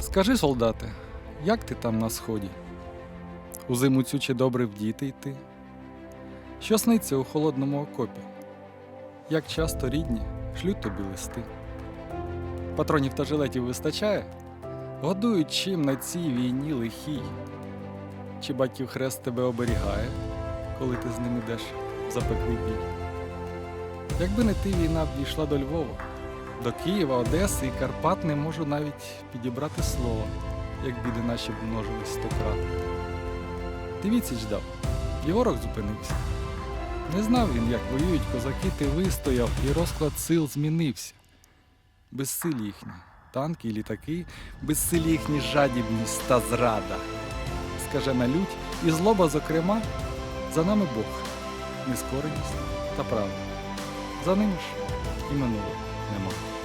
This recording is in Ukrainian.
Скажи, солдате, як ти там на сході? У зиму цю чи добре вдіти йти? Що сниться у холодному окопі? Як часто рідні шлють тобі листи? Патронів та жилетів вистачає? Годують чим на цій війні лихій? Чи батьків хрест тебе оберігає, коли ти з ним ідеш в запеклий бій? Якби не ти війна б дійшла до Львова, до Києва, Одеси і Карпат не можу навіть підібрати слова, як біди наші б множились стократ. Ти відсіч дав, і ворог зупинився. Не знав він, як воюють козаки, ти вистояв, і розклад сил змінився. Безсилі їхні, танки і літаки, безсилі їхні жадібність та зрада. Скажена лють і злоба, зокрема, за нами Бог, нескореність та правда. За ними ж і 那么。